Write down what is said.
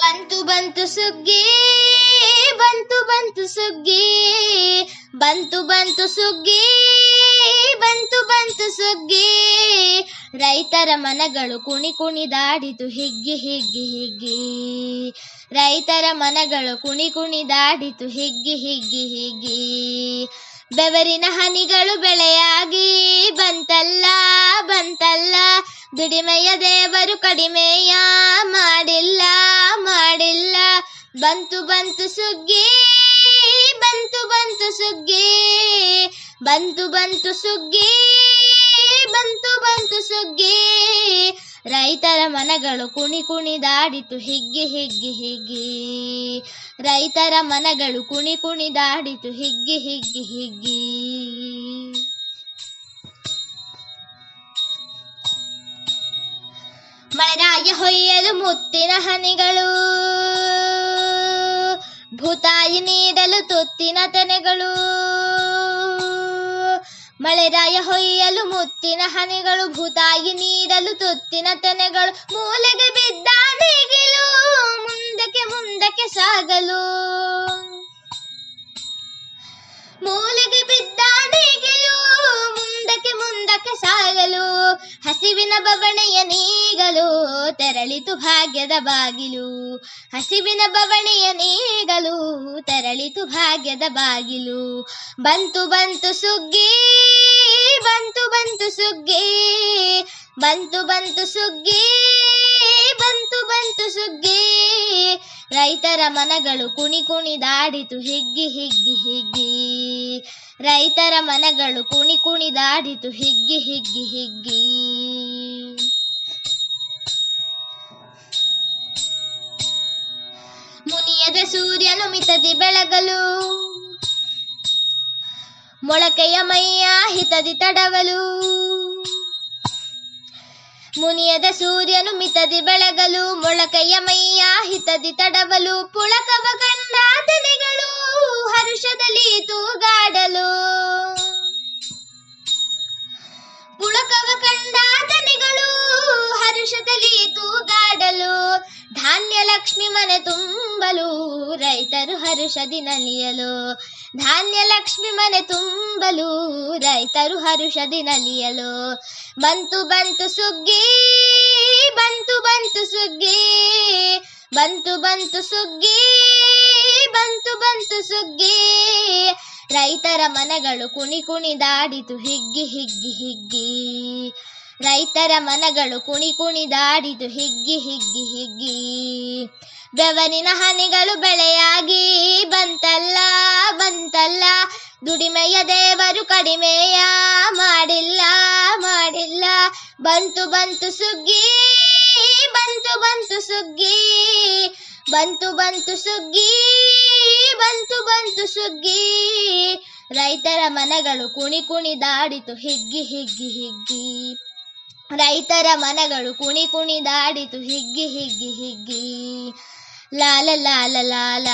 ಬಂತು ಬಂತು ಸುಗ್ಗಿ, ಬಂತು ಬಂತು ಸುಗ್ಗಿ, ಬಂತು ಬಂತು ಸುಗ್ಗಿ, ಬಂತು ಬಂತು ಸುಗ್ಗಿ. ರೈತರ ಮನಗಳು ಕುಣಿ ಕುಣಿದಾಡಿತು ಹಿಗ್ಗಿ ಹಿಗ್ಗಿ ಹಿಗ್ಗಿ. ರೈತರ ಮನಗಳು ಕುಣಿ ಕುಣಿದಾಡಿತು ಹಿಗ್ಗಿ ಹಿಗ್ಗಿ ಹಿಗ್ಗಿ. ಬೆವರಿನ ಹನಿಗಳು ಬೆಳೆಯಾಗಿ ಬಂತಲ್ಲ ಬಂತಲ್ಲ. ದುಡಿಮೆಯ ದೇವರು ಕಡಿಮೆಯ ಮಾಡಿಲ್ಲ ಮಾಡಿಲ್ಲ. ಬಂತು ಬಂತು ಸುಗ್ಗಿ, ಬಂತು ಬಂತು ಸುಗ್ಗಿ. ಬಂತು ಬಂತು ಸುಗ್ಗಿ, ಬಂತು ಬಂತು ಸುಗ್ಗಿ. ರೈತರ ಮನಗಳು ಕುಣಿ ಕುಣಿದಾಡಿತು ಹಿಗ್ಗಿ ಹಿಗ್ಗಿ ಹಿಗ್ಗಿ. ರೈತರ ಮನಗಳು ಕುಣಿ ಕುಣಿದಾಡಿತು ಹಿಗ್ಗಿ ಹಿಗ್ಗಿ ಹಿಗ್ಗಿ. ಮಳೆರಾಯ ಹೊಯ್ಯಲು ಮುತ್ತಿನ ಹನಿಗಳು. ಭೂತಾಯಿ ನೀಡಲು ತುತ್ತಿನ ತೆನೆಗಳು. ಮಳೆರಾಯ ಹೊಯ್ಯಲು ಮುತ್ತಿನ ಹನಿಗಳು. ಭೂತಾಯಿ ನೀಡಲು ತುತ್ತಿನ ತೆನೆಗಳು. ಮೂಲೆಗೆ ಬಿದ್ದ ನೇಗಿಲು ಹಸಿವಿನ ಬವಣೆಯ ನೀಗಲು ತೆರಳಿತು ಭಾಗ್ಯದ ಬಾಗಿಲು. ಹಸಿವಿನ ಬವಣೆಯ ನೀಗಲು ತೆರಳಿತು ಭಾಗ್ಯದ ಬಾಗಿಲು. ಬಂತು ಬಂತು ಸುಗ್ಗಿ, ಬಂತು ಬಂತು ಸುಗ್ಗಿ, ಬಂತು ಬಂತು ಸುಗ್ಗಿ, ಬಂತು ಬಂತು ಸುಗ್ಗಿ. ರೈತರ ಮನಗಳು ಕುಣಿ ಕುಣಿದಾಡಿತು ಹಿಗ್ಗಿ ಹಿಗ್ಗಿ ಹಿಗ್ಗಿ. ರೈತರ ಮನಗಳು ಕುಣಿ ಕುಣಿದಾಡಿತು ಹಿಗ್ಗಿ ಹಿಗ್ಗಿ ಹಿಗ್ಗಿ. ಮಿತದಿ ಬೆಳಗಲು. ಮೊಳಕೆಯ ಮೈಯ ಹಿತದಿ ತಡವಲು. ಮುನಿಯದ ಸೂರ್ಯನು ಮಿತದಿ ಬೆಳಗಲು. ಮೊಳಕೆಯ ಮೈಯ ಹಿತದಿ ತಡವಲು. ಪುಳಕವ ಲಕ್ಷ್ಮಿ ಮನೆ ತುಂಬಲು ರೈತರು ಹರುಷದಿ ನಲಿಯಲು ಧಾನ್ಯ ಲಕ್ಷ್ಮಿ ಮನೆ ತುಂಬಲು ರೈತರು ಹರುಷದಿ ನಲಿಯಲು ಬಂತು ಬಂತು ಸುಗ್ಗಿ, ಬಂತು ಬಂತು ಸುಗ್ಗಿ, ಬಂತು ಬಂತು ಸುಗ್ಗಿ, ಬಂತು ಬಂತು ಸುಗ್ಗಿ. ರೈತರ ಮನಗಳು ಕುಣಿ ಕುಣಿದಾಡಿತು ಹಿಗ್ಗಿ ಹಿಗ್ಗಿ ಹಿಗ್ಗಿ. ರೈತರ ಮನಗಳು ಕುಣಿ ಕುಣಿದಾಡಿದು ಹಿಗ್ಗಿ ಹಿಗ್ಗಿ ಹಿಗ್ಗಿ. ಬೆವರಿನ ಹನಿಗಳು ಬೆಳೆಯಾಗಿ ಬಂತಲ್ಲ ಬಂತಲ್ಲ. ದುಡಿಮೆಯ ದೇವರು ಕಡಿಮೆಯ ಮಾಡಿಲ್ಲ ಮಾಡಿಲ್ಲ. ಬಂತು ಬಂತು ಸುಗ್ಗಿ, ಬಂತು ಬಂತು ಸುಗ್ಗಿ. ಬಂತು ಬಂತು ಸುಗ್ಗಿ, ಬಂತು ಬಂತು ಸುಗ್ಗಿ. ರೈತರ ಮನಗಳು ಕುಣಿ ಕುಣಿದಾಡಿತು ಹಿಗ್ಗಿ ಹಿಗ್ಗಿ ಹಿಗ್ಗಿ. ರೈತರ ಮನಗಳು ಕುಣಿ ಕುಣಿದಾಡಿತು ಹಿಗ್ಗಿ ಹಿಗ್ಗಿ ಹಿಗ್ಗಿ. ಲಾಲ ಲಾಲ ಲಾಲ.